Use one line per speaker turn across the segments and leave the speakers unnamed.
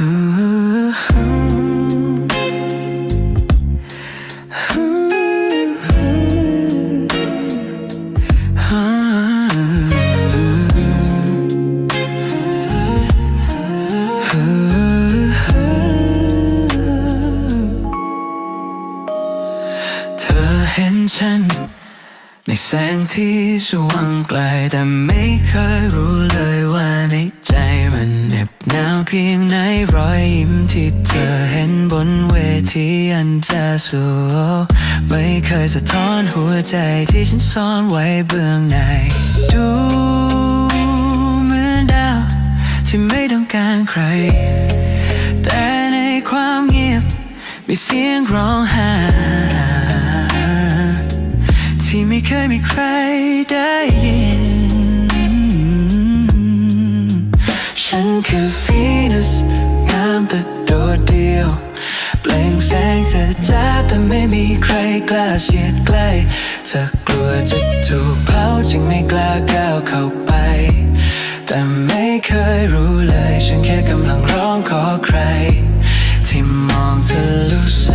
เธอเห็นฉันในแสงที่สว่างไกลแต่ไม่เคยรู้เลย เพียงไหนรอยยิ้มที่เธอเห็นบนเวทีอันจะสูไม่เคยสะท้อนหัวใจที่ฉันซ่อนไว้เบื้องใน ดูเหมือนดาวที่ไม่ต้องการใคร แต่ในความเงียบ มีเสียงร้องห้ที่ไม่เคยมีใครได้ยิน ฉันคือ เธอจ้าแต่ไม่มีใครกล้าเฉียดใกล้เธอกลัวจะถูกเผาจึงไม่กล้าก้าวเข้าไป แต่ไม่เคยรู้เลย ฉันแค่กำลังร้องขอใคร ที่มองเธอรู้แส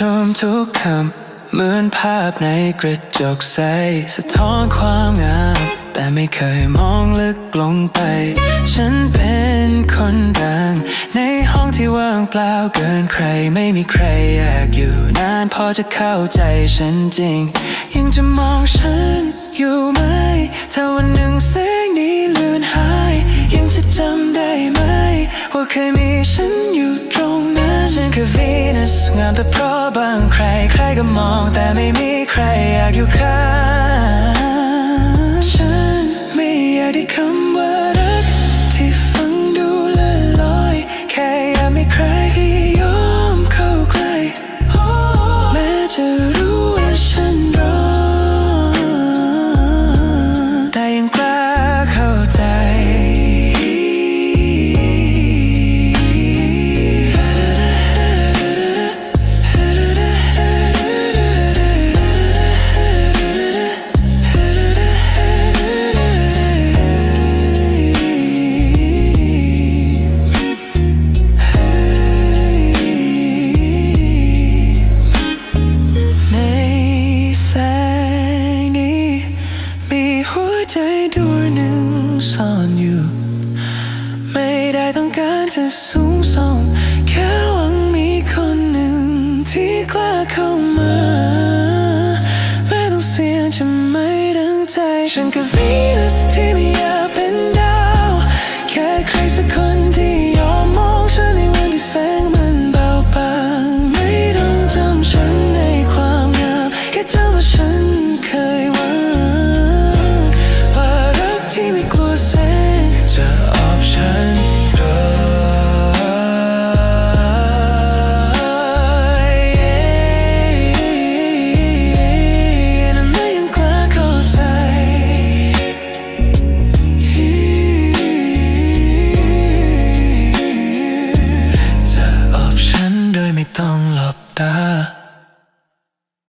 ชมทุกคำเหมือนภาพในกระจกใสสะท้อนความงาม แต่ไม่เคยมองลึกลงไป ฉันเป็นคนดัง ในห้องที่ว่างเปล่าเกินใคร ไม่มีใครอยากอยู่นานพอจะเข้าใจฉันจริง ยังจะมองฉันอยู่ไหมถ้าวันหนึ่งแสงนี้เลือนหาย ยังจะจำได้ไหม ว่าเคยมีฉัน งามแต่เพราะบางใครใครก็มองแต่ไม่มี จะสูงส่งแค่หวังมีคนหนึ่งที่กล้าเข้ามา ไม่ต้องเสี่ยงจะไม่ดังใจฉันก็